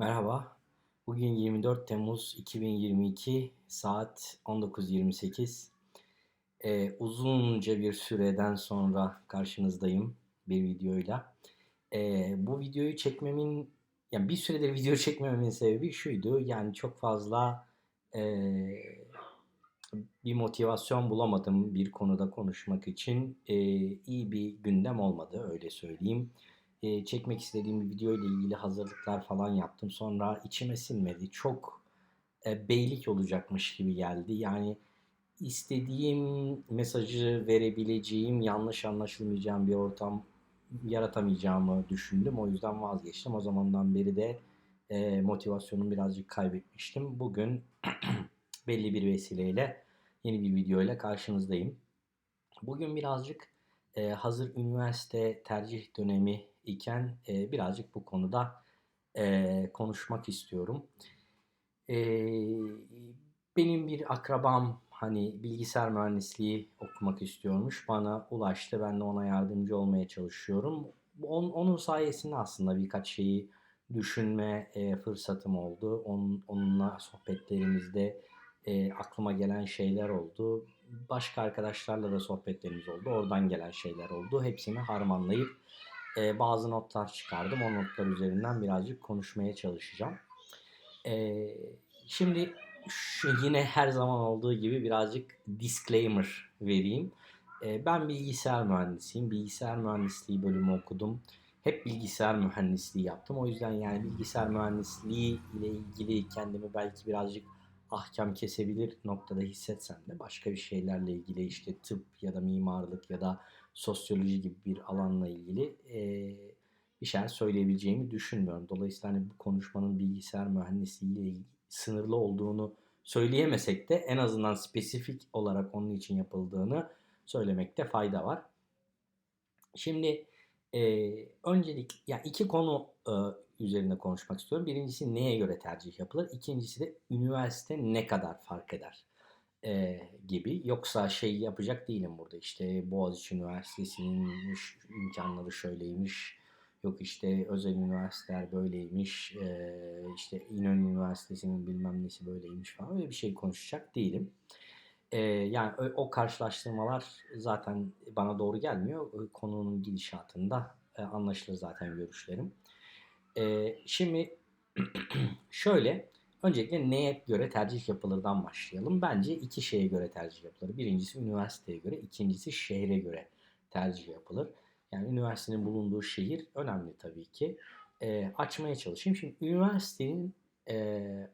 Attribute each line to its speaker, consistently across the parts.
Speaker 1: Merhaba. Bugün 24 Temmuz 2022 saat 19.28. Ee, uzunca bir süreden sonra karşınızdayım bir videoyla. Ee, bu videoyu çekmemin, yani bir süredir video çekmememin sebebi şuydu. Yani çok fazla e, bir motivasyon bulamadım bir konuda konuşmak için. E, iyi bir gündem olmadı öyle söyleyeyim e, çekmek istediğim bir video ile ilgili hazırlıklar falan yaptım. Sonra içime sinmedi. Çok e, beylik olacakmış gibi geldi. Yani istediğim mesajı verebileceğim, yanlış anlaşılmayacağım bir ortam yaratamayacağımı düşündüm. O yüzden vazgeçtim. O zamandan beri de e, motivasyonumu birazcık kaybetmiştim. Bugün belli bir vesileyle yeni bir video ile karşınızdayım. Bugün birazcık e, hazır üniversite tercih dönemi iken e, birazcık bu konuda e, konuşmak istiyorum. E, benim bir akrabam hani bilgisayar mühendisliği okumak istiyormuş. Bana ulaştı. Ben de ona yardımcı olmaya çalışıyorum. On, onun sayesinde aslında birkaç şeyi düşünme e, fırsatım oldu. Onun, onunla sohbetlerimizde e, aklıma gelen şeyler oldu. Başka arkadaşlarla da sohbetlerimiz oldu. Oradan gelen şeyler oldu. Hepsini harmanlayıp e, bazı notlar çıkardım. O notlar üzerinden birazcık konuşmaya çalışacağım. E, şimdi şu yine her zaman olduğu gibi birazcık disclaimer vereyim. E, ben bilgisayar mühendisiyim. Bilgisayar mühendisliği bölümü okudum. Hep bilgisayar mühendisliği yaptım. O yüzden yani bilgisayar mühendisliği ile ilgili kendimi belki birazcık ahkam kesebilir noktada hissetsem de başka bir şeylerle ilgili işte tıp ya da mimarlık ya da sosyoloji gibi bir alanla ilgili e, bir şeyler söyleyebileceğimi düşünmüyorum. Dolayısıyla hani bu konuşmanın bilgisayar mühendisliği ile sınırlı olduğunu söyleyemesek de en azından spesifik olarak onun için yapıldığını söylemekte fayda var. Şimdi e, öncelik ya yani iki konu e, üzerinde konuşmak istiyorum. Birincisi neye göre tercih yapılır? İkincisi de üniversite ne kadar fark eder? e, gibi. Yoksa şey yapacak değilim burada işte Boğaziçi Üniversitesi'nin imkanları şöyleymiş. Yok işte özel üniversiteler böyleymiş. E, işte İnönü Üniversitesi'nin bilmem nesi böyleymiş falan. Öyle bir şey konuşacak değilim. E, yani o, o karşılaştırmalar zaten bana doğru gelmiyor. Konunun gidişatında e, anlaşılır zaten görüşlerim. E, şimdi şöyle Öncelikle neye göre tercih yapılırdan başlayalım. Bence iki şeye göre tercih yapılır. Birincisi üniversiteye göre, ikincisi şehre göre tercih yapılır. Yani üniversitenin bulunduğu şehir önemli tabii ki. E, açmaya çalışayım. Şimdi üniversitenin e,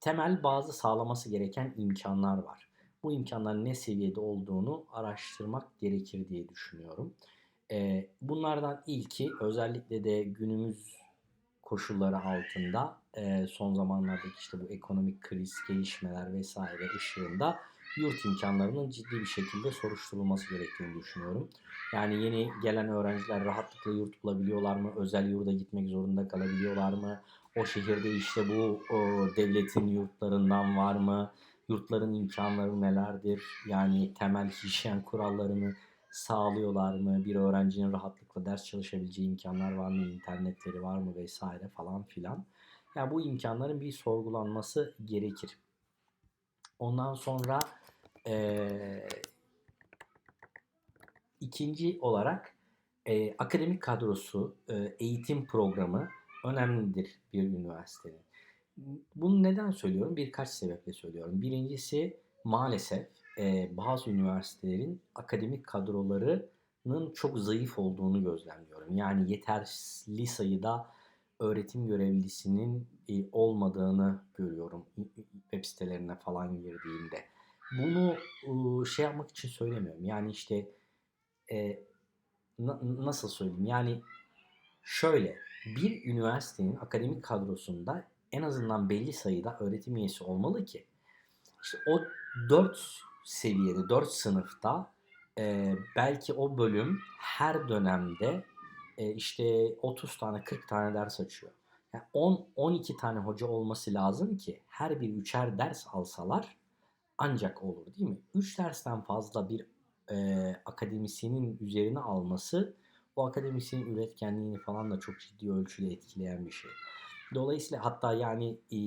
Speaker 1: temel bazı sağlaması gereken imkanlar var. Bu imkanların ne seviyede olduğunu araştırmak gerekir diye düşünüyorum. E, bunlardan ilki özellikle de günümüz koşulları altında e, son zamanlardaki işte bu ekonomik kriz, gelişmeler vesaire ışığında yurt imkanlarının ciddi bir şekilde soruşturulması gerektiğini düşünüyorum. Yani yeni gelen öğrenciler rahatlıkla yurt bulabiliyorlar mı? Özel yurda gitmek zorunda kalabiliyorlar mı? O şehirde işte bu o, devletin yurtlarından var mı? Yurtların imkanları nelerdir? Yani temel hijyen kurallarını sağlıyorlar mı? Bir öğrencinin rahatlıkla ders çalışabileceği imkanlar var mı? İnternetleri var mı vesaire falan filan. Yani bu imkanların bir sorgulanması gerekir. Ondan sonra e, ikinci olarak e, akademik kadrosu, e, eğitim programı önemlidir bir üniversitenin. Bunu neden söylüyorum? Birkaç sebeple söylüyorum. Birincisi maalesef e, bazı üniversitelerin akademik kadrolarının çok zayıf olduğunu gözlemliyorum. Yani yeterli sayıda öğretim görevlisinin e, olmadığını görüyorum web sitelerine falan girdiğimde. Bunu e, şey yapmak için söylemiyorum. Yani işte e, na, nasıl söyleyeyim? Yani şöyle bir üniversitenin akademik kadrosunda en azından belli sayıda öğretim üyesi olmalı ki işte o 4 seviyede, 4 sınıfta e, belki o bölüm her dönemde e, işte 30 tane 40 tane ders açıyor. Yani 10 12 tane hoca olması lazım ki her bir üçer ders alsalar ancak olur değil mi? 3 dersten fazla bir e, akademisyenin üzerine alması o akademisyenin üretkenliğini falan da çok ciddi ölçüde etkileyen bir şey. Dolayısıyla hatta yani e,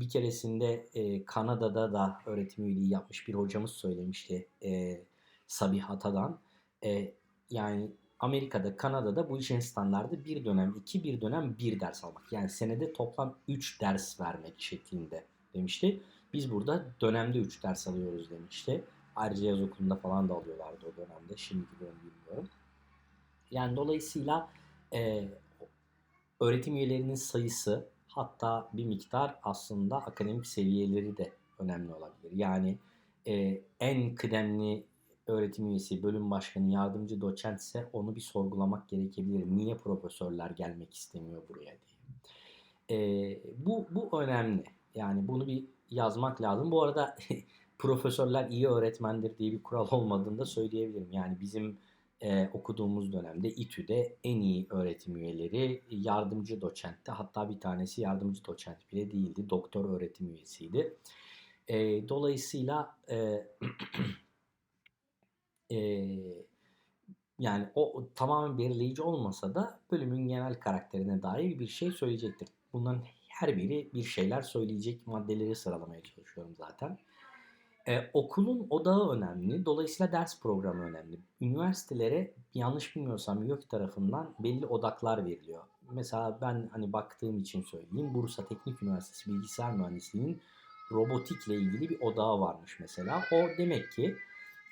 Speaker 1: bir keresinde e, Kanada'da da öğretim üyeliği yapmış bir hocamız söylemişti e, Sabih Atadan. E, yani Amerika'da, Kanada'da bu işin standardı bir dönem iki, bir dönem bir ders almak. Yani senede toplam 3 ders vermek şeklinde demişti. Biz burada dönemde 3 ders alıyoruz demişti. Ayrıca yaz okulunda falan da alıyorlardı o dönemde. Şimdiki dönem bilmiyorum. Yani dolayısıyla e, öğretim üyelerinin sayısı hatta bir miktar aslında akademik seviyeleri de önemli olabilir. Yani e, en kıdemli öğretim üyesi, bölüm başkanı, yardımcı doçent ise onu bir sorgulamak gerekebilir. Niye profesörler gelmek istemiyor buraya diye. E, bu, bu önemli. Yani bunu bir yazmak lazım. Bu arada profesörler iyi öğretmendir diye bir kural olmadığını da söyleyebilirim. Yani bizim e, okuduğumuz dönemde İTÜ'de en iyi öğretim üyeleri yardımcı doçentti. Hatta bir tanesi yardımcı doçent bile değildi. Doktor öğretim üyesiydi. E, dolayısıyla e, e, yani o tamamen belirleyici olmasa da bölümün genel karakterine dair bir şey söyleyecektir. Bunların her biri bir şeyler söyleyecek maddeleri sıralamaya çalışıyorum zaten. Ee, okulun odağı önemli. Dolayısıyla ders programı önemli. Üniversitelere yanlış bilmiyorsam YÖK tarafından belli odaklar veriliyor. Mesela ben hani baktığım için söyleyeyim. Bursa Teknik Üniversitesi Bilgisayar Mühendisliği'nin robotikle ilgili bir odağı varmış mesela. O demek ki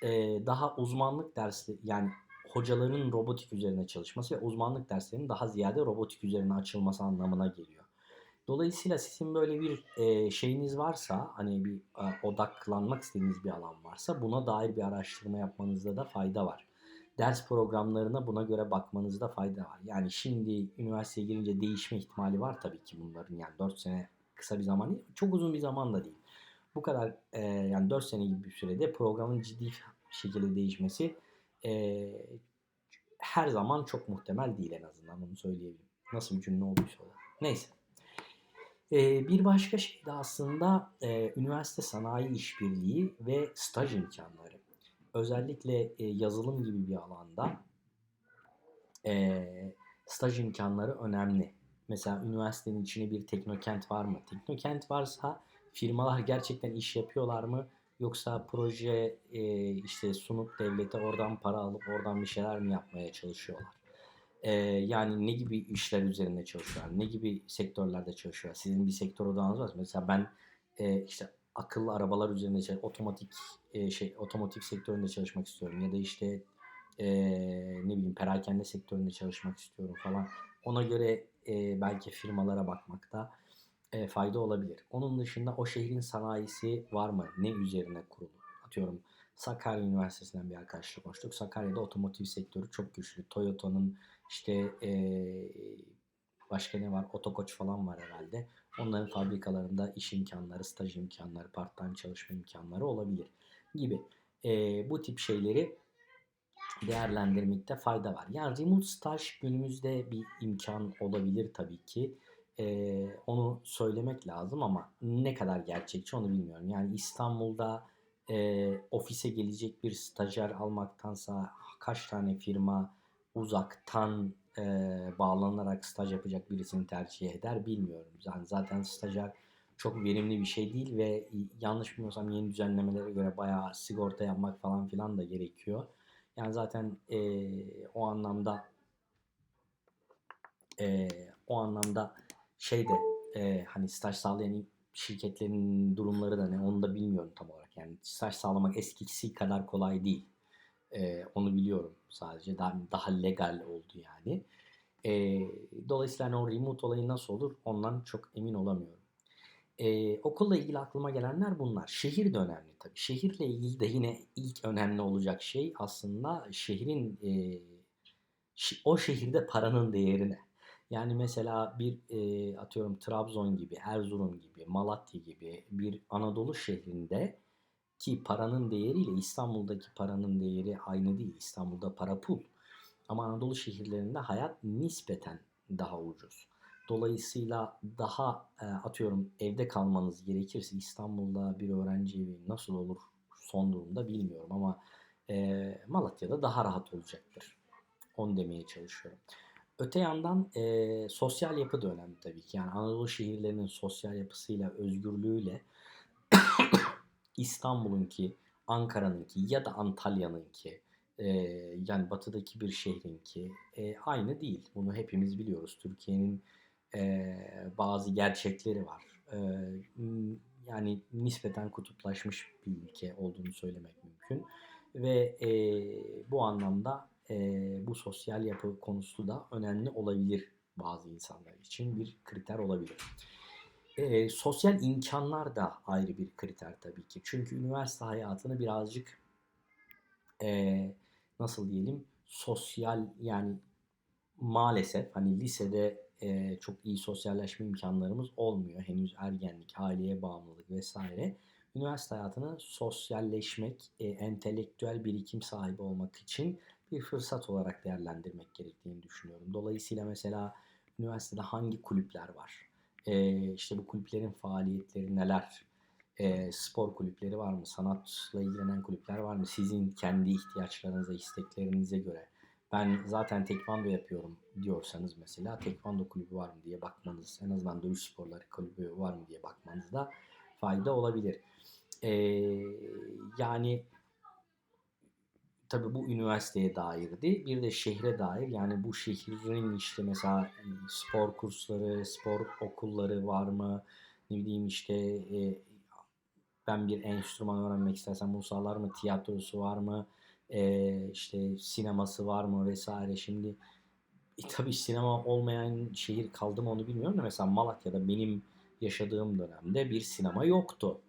Speaker 1: e, daha uzmanlık dersleri yani hocaların robotik üzerine çalışması ve uzmanlık derslerinin daha ziyade robotik üzerine açılması anlamına geliyor. Dolayısıyla sizin böyle bir e, şeyiniz varsa hani bir e, odaklanmak istediğiniz bir alan varsa buna dair bir araştırma yapmanızda da fayda var. Ders programlarına buna göre bakmanızda fayda var. Yani şimdi üniversiteye girince değişme ihtimali var tabii ki bunların. Yani 4 sene kısa bir zaman değil, çok uzun bir zaman da değil. Bu kadar e, yani 4 sene gibi bir sürede programın ciddi şekilde değişmesi e, her zaman çok muhtemel değil en azından onu söyleyebilirim. Nasıl bir cümle olduysa o da. Neyse. Bir başka şey de aslında üniversite sanayi işbirliği ve staj imkanları. Özellikle yazılım gibi bir alanda staj imkanları önemli. Mesela üniversitenin içine bir teknokent var mı? Teknokent varsa firmalar gerçekten iş yapıyorlar mı? Yoksa proje işte sunup devlete oradan para alıp oradan bir şeyler mi yapmaya çalışıyorlar? Ee, yani ne gibi işler üzerinde çalışıyorlar? Ne gibi sektörlerde çalışıyorlar? Sizin bir sektör odağınız var. Mesela ben e, işte akıllı arabalar üzerinde çalışıyorum. Otomatik e, şey otomotiv sektöründe çalışmak istiyorum ya da işte e, ne bileyim perakende sektöründe çalışmak istiyorum falan. Ona göre e, belki firmalara bakmakta e, fayda olabilir. Onun dışında o şehrin sanayisi var mı? Ne üzerine kurulu? Atıyorum Sakarya Üniversitesi'nden bir arkadaşla konuştuk. Sakarya'da otomotiv sektörü çok güçlü. Toyota'nın işte başka ne var? Otokoç falan var herhalde. Onların fabrikalarında iş imkanları, staj imkanları, part-time çalışma imkanları olabilir gibi. Bu tip şeyleri değerlendirmekte fayda var. Yani remote staj günümüzde bir imkan olabilir tabii ki. E, onu söylemek lazım ama ne kadar gerçekçi onu bilmiyorum. Yani İstanbul'da e, ofise gelecek bir stajyer almaktansa kaç tane firma uzaktan e, bağlanarak staj yapacak birisini tercih eder bilmiyorum. Yani zaten stajyer çok verimli bir şey değil ve yanlış bilmiyorsam yeni düzenlemelere göre bayağı sigorta yapmak falan filan da gerekiyor. Yani zaten e, o anlamda e, o anlamda şey de e, hani staj sağlayan şirketlerin durumları da ne onu da bilmiyorum tam olarak. Yani staj sağlamak eskisi kadar kolay değil. E, onu biliyorum sadece. Daha, daha legal oldu yani. E, dolayısıyla hani o remote olayı nasıl olur ondan çok emin olamıyorum. E, okulla ilgili aklıma gelenler bunlar. Şehir de önemli tabii. Şehirle ilgili de yine ilk önemli olacak şey aslında şehrin e, o şehirde paranın değerine. Yani mesela bir e, atıyorum Trabzon gibi, Erzurum gibi, Malatya gibi bir Anadolu şehrinde ki paranın değeriyle İstanbul'daki paranın değeri aynı değil. İstanbul'da para pul. Ama Anadolu şehirlerinde hayat nispeten daha ucuz. Dolayısıyla daha e, atıyorum evde kalmanız gerekirse İstanbul'da bir öğrenci evi nasıl olur son durumda bilmiyorum ama e, Malatya'da daha rahat olacaktır. Onu demeye çalışıyorum. Öte yandan e, sosyal yapı da önemli tabii ki. Yani Anadolu şehirlerinin sosyal yapısıyla, özgürlüğüyle İstanbul'unki, Ankara'nınki ya da Antalya'nınki e, yani batıdaki bir şehrinki e, aynı değil. Bunu hepimiz biliyoruz. Türkiye'nin e, bazı gerçekleri var. E, yani nispeten kutuplaşmış bir ülke olduğunu söylemek mümkün. Ve e, bu anlamda e, bu sosyal yapı konusu da önemli olabilir bazı insanlar için bir kriter olabilir. E, sosyal imkanlar da ayrı bir kriter tabii ki. Çünkü üniversite hayatını birazcık e, nasıl diyelim sosyal yani maalesef hani lisede e, çok iyi sosyalleşme imkanlarımız olmuyor. Henüz ergenlik, aileye bağımlılık vesaire. Üniversite hayatını sosyalleşmek, e, entelektüel birikim sahibi olmak için bir fırsat olarak değerlendirmek gerektiğini düşünüyorum. Dolayısıyla mesela üniversitede hangi kulüpler var? E, işte bu kulüplerin faaliyetleri neler? E, spor kulüpleri var mı? Sanatla ilgilenen kulüpler var mı? Sizin kendi ihtiyaçlarınıza, isteklerinize göre. Ben zaten tekvando yapıyorum diyorsanız mesela tekvando kulübü var mı diye bakmanız, en azından dövüş sporları kulübü var mı diye bakmanızda fayda olabilir. Ee, yani tabi bu üniversiteye dairdi. Bir de şehre dair yani bu şehrin işte mesela spor kursları, spor okulları var mı? Ne bileyim işte e, ben bir enstrüman öğrenmek istersem bunu sağlar mı? Tiyatrosu var mı? E, işte sineması var mı vesaire. Şimdi e, tabii sinema olmayan şehir kaldı mı onu bilmiyorum da mesela Malatya'da benim yaşadığım dönemde bir sinema yoktu.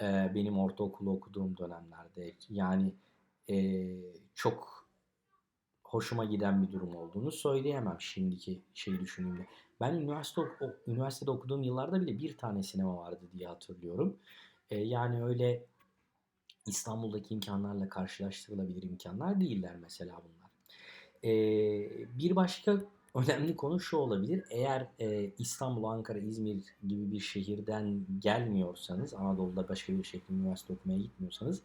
Speaker 1: E, benim ortaokulu okuduğum dönemlerde. Yani e, çok hoşuma giden bir durum olduğunu söyleyemem şimdiki şeyi düşündüğümde. Ben üniversite üniversitede okuduğum yıllarda bile bir tane sinema vardı diye hatırlıyorum. E, yani öyle İstanbul'daki imkanlarla karşılaştırılabilir imkanlar değiller mesela bunlar. E, bir başka önemli konu şu olabilir. Eğer e, İstanbul, Ankara, İzmir gibi bir şehirden gelmiyorsanız, Anadolu'da başka bir şehirde üniversite okumaya gitmiyorsanız,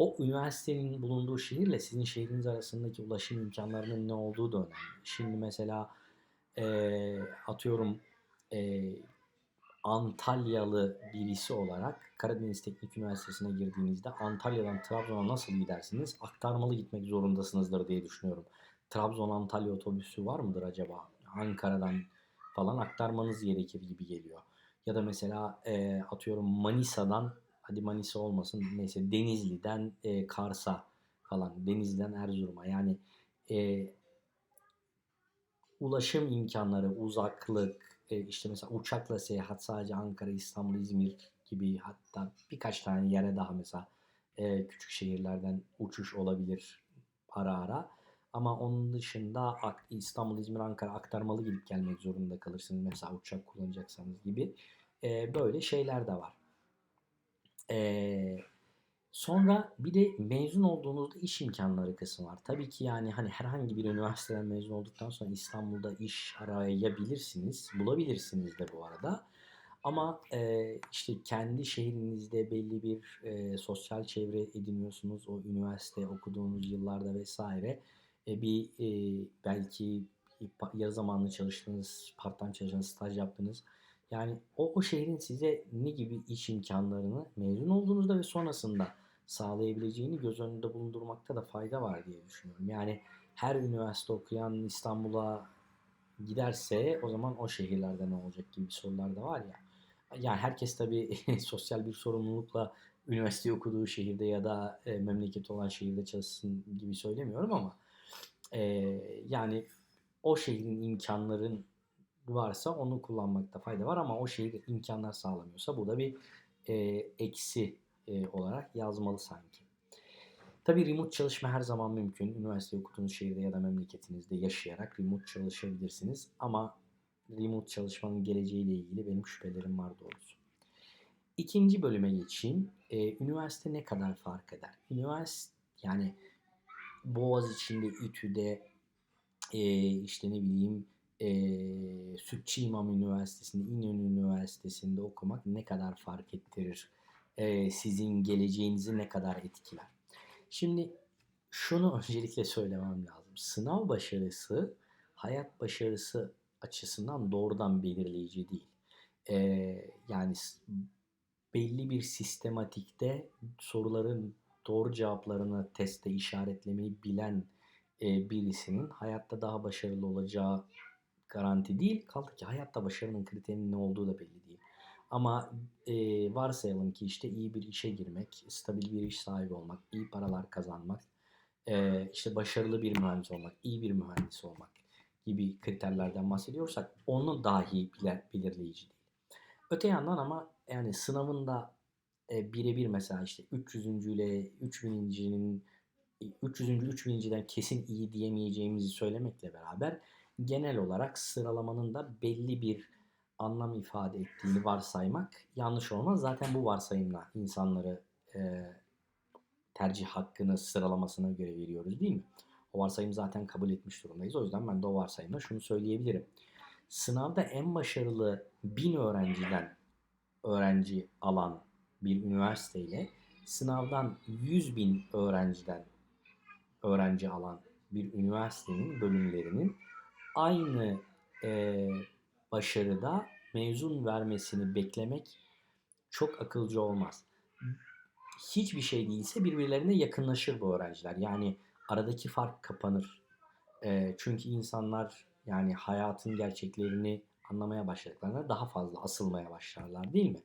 Speaker 1: o üniversitenin bulunduğu şehirle sizin şehriniz arasındaki ulaşım imkanlarının ne olduğu da önemli. Şimdi mesela e, atıyorum e, Antalyalı birisi olarak Karadeniz Teknik Üniversitesi'ne girdiğinizde Antalya'dan Trabzon'a nasıl gidersiniz? Aktarmalı gitmek zorundasınızdır diye düşünüyorum. Trabzon-Antalya otobüsü var mıdır acaba? Ankara'dan falan aktarmanız gerekir gibi geliyor. Ya da mesela e, atıyorum Manisa'dan, hadi Manisa olmasın neyse Denizli'den e, Kars'a falan, Denizli'den Erzurum'a yani e, ulaşım imkanları, uzaklık, e, işte mesela uçakla seyahat sadece Ankara, İstanbul, İzmir gibi hatta birkaç tane yere daha mesela e, küçük şehirlerden uçuş olabilir ara ara. Ama onun dışında İstanbul, İzmir, Ankara aktarmalı gidip gelmek zorunda kalırsınız. Mesela uçak kullanacaksanız gibi. E, böyle şeyler de var. E, sonra bir de mezun olduğunuzda iş imkanları kısmı var. Tabii ki yani hani herhangi bir üniversiteden mezun olduktan sonra İstanbul'da iş arayabilirsiniz. Bulabilirsiniz de bu arada. Ama e, işte kendi şehrinizde belli bir e, sosyal çevre ediniyorsunuz. O üniversite okuduğunuz yıllarda vesaire e, bir e, belki yarı zamanlı çalıştığınız, part-time çalıştığınız, staj yaptığınız yani o, o şehrin size ne gibi iş imkanlarını mezun olduğunuzda ve sonrasında sağlayabileceğini göz önünde bulundurmakta da fayda var diye düşünüyorum. Yani her üniversite okuyan İstanbul'a giderse o zaman o şehirlerde ne olacak gibi sorular da var ya. Yani herkes tabii sosyal bir sorumlulukla üniversite okuduğu şehirde ya da e, memleketi olan şehirde çalışsın gibi söylemiyorum ama e, yani o şehrin imkanların varsa onu kullanmakta fayda var ama o şehir imkanlar sağlamıyorsa bu da bir e, eksi e, olarak yazmalı sanki. Tabii remote çalışma her zaman mümkün. Üniversite okuduğunuz şehirde ya da memleketinizde yaşayarak remote çalışabilirsiniz. Ama remote çalışmanın geleceğiyle ilgili benim şüphelerim var doğrusu. İkinci bölüme geçeyim. Ee, üniversite ne kadar fark eder? Üniversite yani Boğaz içinde, İTÜ'de, e, işte ne bileyim e, Sütçü İmam Üniversitesi'nde, İnönü Üniversitesi'nde okumak ne kadar fark ettirir? E, sizin geleceğinizi ne kadar etkiler? Şimdi şunu öncelikle söylemem lazım. Sınav başarısı hayat başarısı açısından doğrudan belirleyici değil. Ee, yani belli bir sistematikte soruların doğru cevaplarını testte işaretlemeyi bilen e, birisinin hayatta daha başarılı olacağı garanti değil. Kaldı ki hayatta başarının kriterinin ne olduğu da belli değil. Ama e, varsayalım ki işte iyi bir işe girmek, stabil bir iş sahibi olmak, iyi paralar kazanmak, e, işte başarılı bir mühendis olmak, iyi bir mühendis olmak gibi kriterlerden bahsediyorsak onu dahi bilir, belirleyici değil. Öte yandan ama yani sınavında e, birebir mesela işte 300. ile 3000'incinin 300. 3000'inciden kesin iyi diyemeyeceğimizi söylemekle beraber genel olarak sıralamanın da belli bir anlam ifade ettiğini varsaymak yanlış olmaz. Zaten bu varsayımla insanları e, tercih hakkını sıralamasına göre veriyoruz değil mi? O varsayımı zaten kabul etmiş durumdayız. O yüzden ben de o varsayımla şunu söyleyebilirim. Sınavda en başarılı 1000 öğrenciden öğrenci alan bir üniversiteyle sınavdan 100 bin öğrenciden öğrenci alan bir üniversitenin bölümlerinin aynı e, başarıda mezun vermesini beklemek çok akılcı olmaz. Hiçbir şey değilse birbirlerine yakınlaşır bu öğrenciler. Yani aradaki fark kapanır. E, çünkü insanlar yani hayatın gerçeklerini anlamaya başladıklarında daha fazla asılmaya başlarlar değil mi?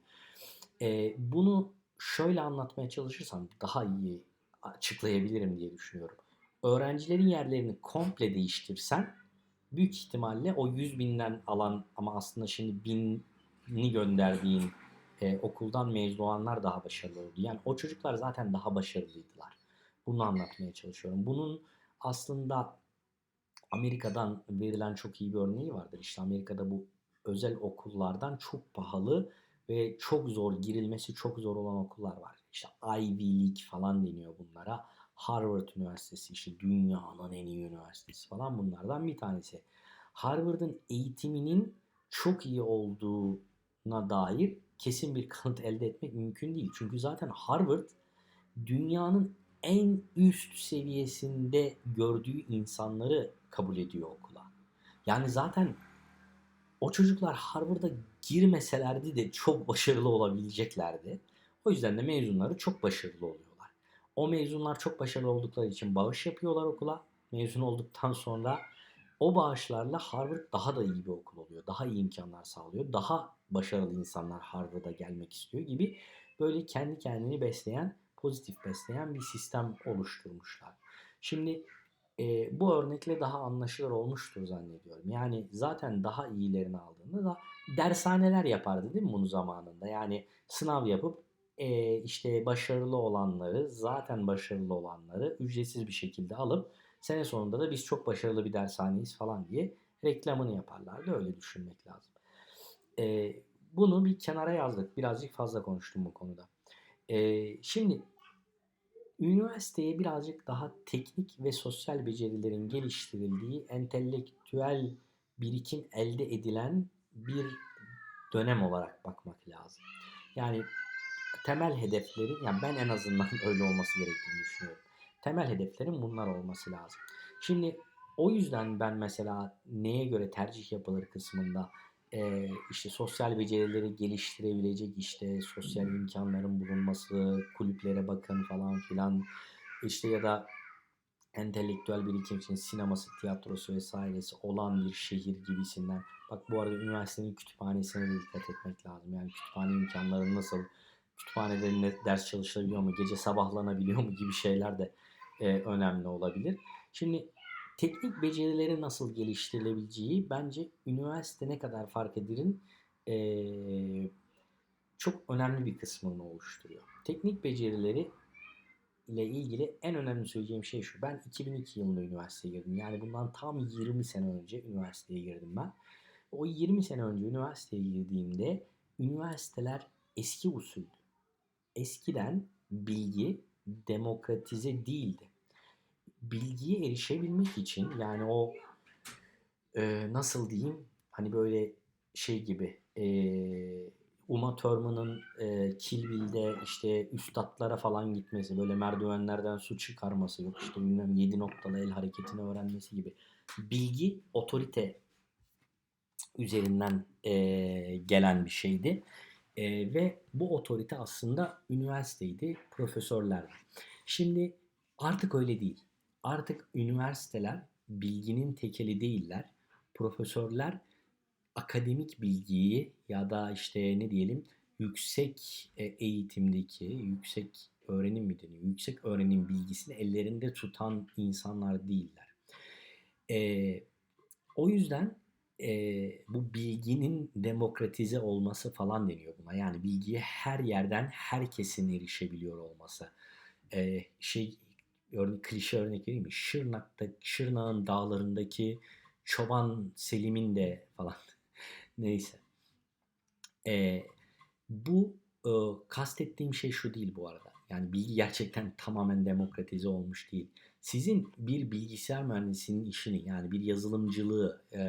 Speaker 1: E, bunu şöyle anlatmaya çalışırsam daha iyi açıklayabilirim diye düşünüyorum. Öğrencilerin yerlerini komple değiştirsen büyük ihtimalle o 100 binden alan ama aslında şimdi binini gönderdiğin e, okuldan mezun olanlar daha başarılı oldu. Yani o çocuklar zaten daha başarılıydılar. Bunu anlatmaya çalışıyorum. Bunun aslında Amerika'dan verilen çok iyi bir örneği vardır. İşte Amerika'da bu özel okullardan çok pahalı ve çok zor girilmesi çok zor olan okullar var. İşte Ivy League falan deniyor bunlara. Harvard Üniversitesi işte dünyanın en iyi üniversitesi falan bunlardan bir tanesi. Harvard'ın eğitiminin çok iyi olduğuna dair kesin bir kanıt elde etmek mümkün değil. Çünkü zaten Harvard dünyanın en üst seviyesinde gördüğü insanları kabul ediyor okula. Yani zaten o çocuklar Harvard'a girmeselerdi de çok başarılı olabileceklerdi. O yüzden de mezunları çok başarılı oluyorlar. O mezunlar çok başarılı oldukları için bağış yapıyorlar okula. Mezun olduktan sonra o bağışlarla Harvard daha da iyi bir okul oluyor. Daha iyi imkanlar sağlıyor. Daha başarılı insanlar Harvard'a gelmek istiyor gibi böyle kendi kendini besleyen, pozitif besleyen bir sistem oluşturmuşlar. Şimdi e, bu örnekle daha anlaşılır olmuştur zannediyorum. Yani zaten daha iyilerini aldığında da dershaneler yapardı değil mi bunu zamanında? Yani sınav yapıp e, işte başarılı olanları, zaten başarılı olanları ücretsiz bir şekilde alıp sene sonunda da biz çok başarılı bir dershaneyiz falan diye reklamını yaparlardı. Öyle düşünmek lazım. E, bunu bir kenara yazdık. Birazcık fazla konuştum bu konuda. E, şimdi üniversiteye birazcık daha teknik ve sosyal becerilerin geliştirildiği, entelektüel birikim elde edilen bir dönem olarak bakmak lazım. Yani temel hedefleri, yani ben en azından öyle olması gerektiğini düşünüyorum. Temel hedeflerin bunlar olması lazım. Şimdi o yüzden ben mesela neye göre tercih yapılır kısmında e, işte sosyal becerileri geliştirebilecek işte sosyal imkanların bulunması, kulüplere bakın falan filan işte ya da entelektüel birikim için sineması, tiyatrosu vesairesi olan bir şehir gibisinden. Bak bu arada üniversitenin kütüphanesine de dikkat etmek lazım. Yani kütüphane imkanları nasıl, kütüphanede ne, ders çalışılabiliyor mu, gece sabahlanabiliyor mu gibi şeyler de e, önemli olabilir. Şimdi teknik becerileri nasıl geliştirilebileceği bence üniversite ne kadar fark edirin e, çok önemli bir kısmını oluşturuyor. Teknik becerileri ile ilgili en önemli söyleyeceğim şey şu. Ben 2002 yılında üniversiteye girdim. Yani bundan tam 20 sene önce üniversiteye girdim ben. O 20 sene önce üniversiteye girdiğimde üniversiteler eski usuldü. Eskiden bilgi demokratize değildi. Bilgiye erişebilmek için yani o e, nasıl diyeyim hani böyle şey gibi e, Uma Thurman'ın e, Kill Bill'de işte üstadlara falan gitmesi, böyle merdivenlerden su çıkarması, yok işte bilmem 7 noktalı el hareketini öğrenmesi gibi bilgi otorite üzerinden e, gelen bir şeydi. E, ve bu otorite aslında üniversiteydi, profesörlerdi. Şimdi artık öyle değil. Artık üniversiteler bilginin tekeli değiller. Profesörler akademik bilgiyi ya da işte ne diyelim yüksek e, eğitimdeki, yüksek öğrenim mi deniyor? Yüksek öğrenim bilgisini ellerinde tutan insanlar değiller. E, o yüzden e, bu bilginin demokratize olması falan deniyor buna. Yani bilgiye her yerden herkesin erişebiliyor olması. E, şey örnek, klişe örnek vereyim mi? Şırnak'ta, Şırnak'ın dağlarındaki çoban Selim'in de falan neyse. E, bu e, kastettiğim şey şu değil bu arada. Yani bilgi gerçekten tamamen demokratize olmuş değil. Sizin bir bilgisayar mühendisinin işini yani bir yazılımcılığı e,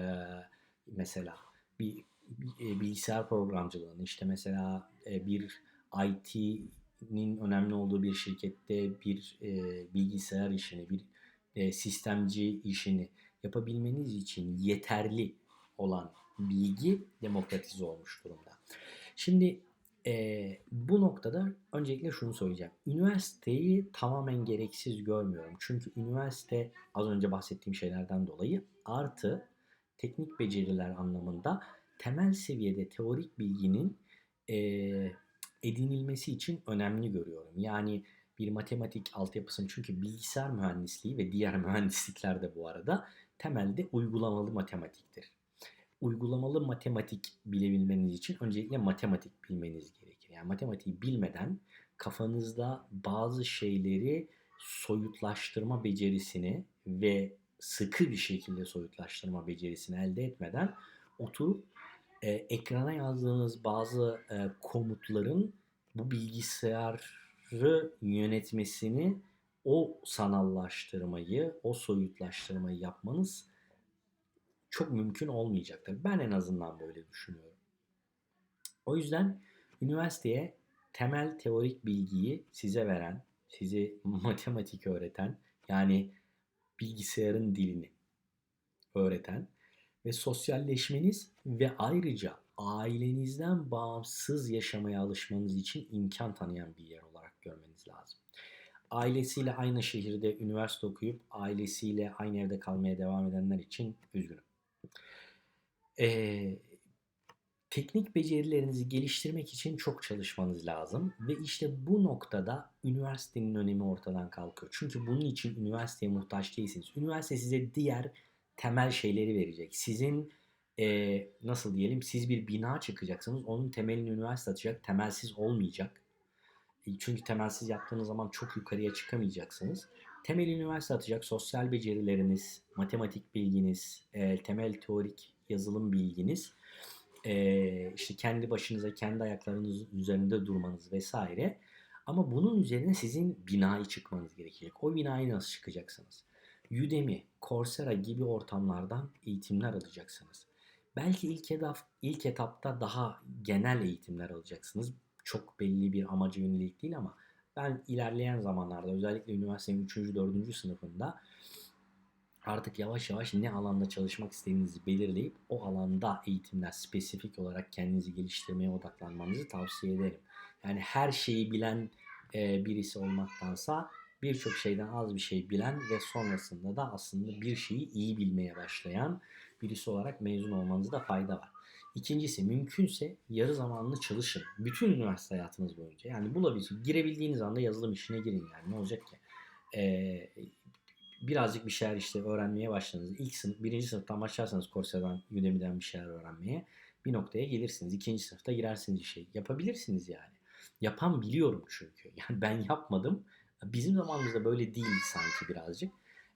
Speaker 1: mesela bir, bir bilgisayar programcılığını işte mesela e, bir IT'nin önemli olduğu bir şirkette bir e, bilgisayar işini, bir e, sistemci işini yapabilmeniz için yeterli olan bilgi demokratize olmuş durumda. Şimdi e, bu noktada öncelikle şunu söyleyeceğim. Üniversiteyi tamamen gereksiz görmüyorum. Çünkü üniversite az önce bahsettiğim şeylerden dolayı artı teknik beceriler anlamında temel seviyede teorik bilginin e, edinilmesi için önemli görüyorum. Yani bir matematik altyapısının çünkü bilgisayar mühendisliği ve diğer mühendislikler de bu arada temelde uygulamalı matematiktir. Uygulamalı matematik bilebilmeniz için öncelikle matematik bilmeniz gerekir. Yani matematiği bilmeden kafanızda bazı şeyleri soyutlaştırma becerisini ve sıkı bir şekilde soyutlaştırma becerisini elde etmeden oturup e, ekrana yazdığınız bazı e, komutların bu bilgisayarı yönetmesini o sanallaştırmayı, o soyutlaştırmayı yapmanız çok mümkün olmayacaktır. Ben en azından böyle düşünüyorum. O yüzden üniversiteye temel teorik bilgiyi size veren, sizi matematik öğreten, yani bilgisayarın dilini öğreten ve sosyalleşmeniz ve ayrıca ailenizden bağımsız yaşamaya alışmanız için imkan tanıyan bir yer olarak görmeniz lazım. Ailesiyle aynı şehirde üniversite okuyup ailesiyle aynı evde kalmaya devam edenler için üzgünüm. Ee, teknik becerilerinizi geliştirmek için çok çalışmanız lazım ve işte bu noktada üniversitenin önemi ortadan kalkıyor. Çünkü bunun için üniversiteye muhtaç değilsiniz. Üniversite size diğer temel şeyleri verecek. Sizin e, nasıl diyelim siz bir bina çıkacaksınız. Onun temelini üniversite atacak. Temelsiz olmayacak. E, çünkü temelsiz yaptığınız zaman çok yukarıya çıkamayacaksınız. Temel üniversite atacak. Sosyal becerileriniz, matematik bilginiz, e, temel teorik yazılım bilginiz e, işte kendi başınıza kendi ayaklarınız üzerinde durmanız vesaire. Ama bunun üzerine sizin binayı çıkmanız gerekecek. O binayı nasıl çıkacaksınız? Udemy, Coursera gibi ortamlardan eğitimler alacaksınız. Belki ilk, etap, ilk etapta daha genel eğitimler alacaksınız. Çok belli bir amaca yönelik değil ama ben ilerleyen zamanlarda özellikle üniversitenin 3. 4. sınıfında artık yavaş yavaş ne alanda çalışmak istediğinizi belirleyip o alanda eğitimler spesifik olarak kendinizi geliştirmeye odaklanmanızı tavsiye ederim. Yani her şeyi bilen e, birisi olmaktansa birçok şeyden az bir şey bilen ve sonrasında da aslında bir şeyi iyi bilmeye başlayan birisi olarak mezun olmanızda fayda var. İkincisi mümkünse yarı zamanlı çalışın. Bütün üniversite hayatınız boyunca. Yani bulabilirsiniz. Girebildiğiniz anda yazılım işine girin yani. Ne olacak ki? Ee, birazcık bir şeyler işte öğrenmeye başladınız. İlk sınıf, birinci sınıftan başlarsanız Coursera'dan, Udemy'den bir şeyler öğrenmeye bir noktaya gelirsiniz. İkinci sınıfta girersiniz şey. Yapabilirsiniz yani. Yapan biliyorum çünkü. Yani ben yapmadım. Bizim zamanımızda böyle değil sanki birazcık.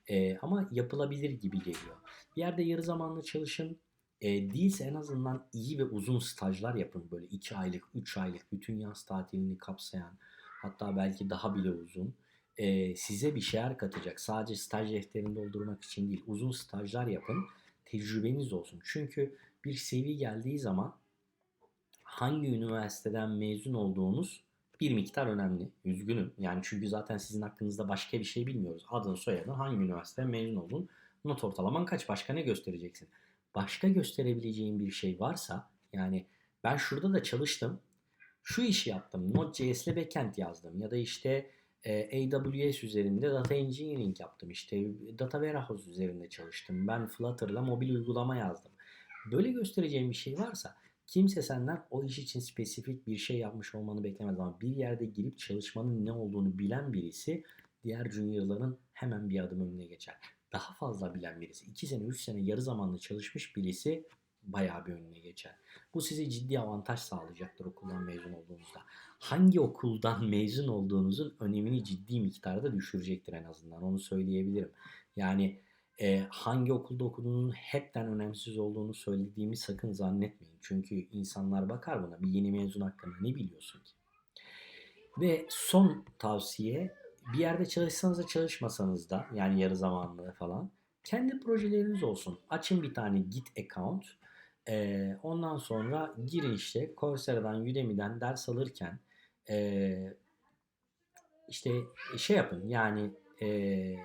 Speaker 1: Ee, ama yapılabilir gibi geliyor. Bir yerde yarı zamanlı çalışın. E, değilse en azından iyi ve uzun stajlar yapın. Böyle 2 aylık, 3 aylık bütün yaz tatilini kapsayan hatta belki daha bile uzun e, size bir şeyler katacak. Sadece staj defterini doldurmak için değil. Uzun stajlar yapın. Tecrübeniz olsun. Çünkü bir CV geldiği zaman hangi üniversiteden mezun olduğunuz bir miktar önemli. Üzgünüm. Yani çünkü zaten sizin hakkınızda başka bir şey bilmiyoruz. Adın, soyadın, hangi üniversiteden mezun olduğun not ortalaman kaç? Başka ne göstereceksin? Başka gösterebileceğin bir şey varsa yani ben şurada da çalıştım. Şu işi yaptım. Node.js ile backend yazdım. Ya da işte e, AWS üzerinde data engineering yaptım. İşte data warehouse üzerinde çalıştım. Ben Flutter'la mobil uygulama yazdım. Böyle göstereceğim bir şey varsa kimse senden o iş için spesifik bir şey yapmış olmanı beklemez ama bir yerde girip çalışmanın ne olduğunu bilen birisi diğer juniorların hemen bir adım önüne geçer. Daha fazla bilen birisi, 2 sene 3 sene yarı zamanlı çalışmış birisi bayağı bir önüne geçer. Bu size ciddi avantaj sağlayacaktır okuldan mezun olduğunuzda. Hangi okuldan mezun olduğunuzun önemini ciddi miktarda düşürecektir en azından onu söyleyebilirim. Yani e, hangi okulda okuduğunuzun hepten önemsiz olduğunu söylediğimi sakın zannetmeyin. Çünkü insanlar bakar buna bir yeni mezun hakkında ne biliyorsun ki? Ve son tavsiye bir yerde çalışsanız da çalışmasanız da yani yarı zamanlı falan kendi projeleriniz olsun. Açın bir tane Git account. Ee, ondan sonra girin işte Coursera'dan, Udemy'den ders alırken ee, işte şey yapın yani ee,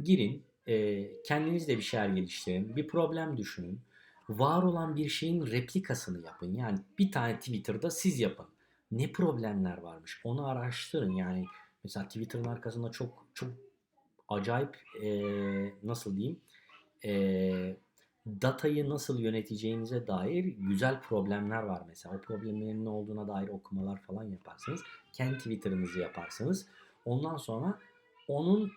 Speaker 1: girin e, kendiniz de bir şeyler geliştirin. Bir problem düşünün. Var olan bir şeyin replikasını yapın. Yani bir tane Twitter'da siz yapın. Ne problemler varmış onu araştırın. Yani mesela Twitter'ın arkasında çok çok acayip e, nasıl diyeyim e, datayı nasıl yöneteceğinize dair güzel problemler var mesela. O problemlerin ne olduğuna dair okumalar falan yaparsınız. Kendi Twitter'ınızı yaparsınız. Ondan sonra onun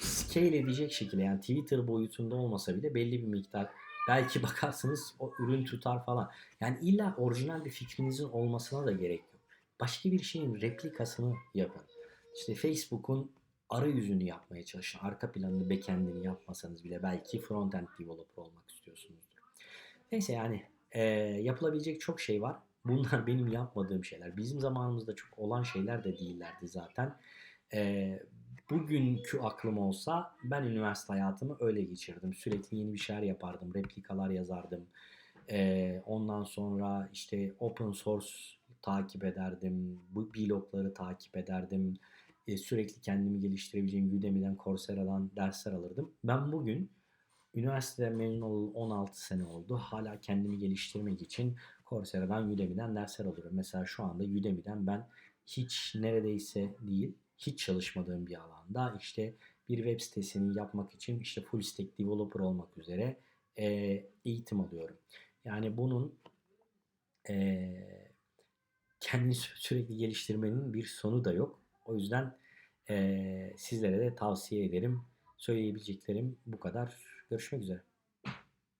Speaker 1: scale edecek şekilde yani Twitter boyutunda olmasa bile belli bir miktar belki bakarsınız o ürün tutar falan. Yani illa orijinal bir fikrinizin olmasına da gerek yok. Başka bir şeyin replikasını yapın. İşte Facebook'un arayüzünü yapmaya çalışın. Arka planını, backend'ini yapmasanız bile belki frontend developer olmak istiyorsunuzdur. Neyse yani e, yapılabilecek çok şey var. Bunlar benim yapmadığım şeyler. Bizim zamanımızda çok olan şeyler de değillerdi zaten. E, bugünkü aklım olsa ben üniversite hayatımı öyle geçirdim. Sürekli yeni bir şeyler yapardım. Replikalar yazardım. Ee, ondan sonra işte open source takip ederdim. Bu blogları takip ederdim. Ee, sürekli kendimi geliştirebileceğim Udemy'den, Coursera'dan dersler alırdım. Ben bugün üniversiteden mezun olalı 16 sene oldu. Hala kendimi geliştirmek için Coursera'dan, Udemy'den dersler alıyorum. Mesela şu anda Udemy'den ben hiç neredeyse değil hiç çalışmadığım bir alanda işte bir web sitesini yapmak için işte full stack developer olmak üzere e, eğitim alıyorum. Yani bunun e, kendini sürekli geliştirmenin bir sonu da yok. O yüzden e, sizlere de tavsiye ederim. Söyleyebileceklerim bu kadar. Görüşmek üzere.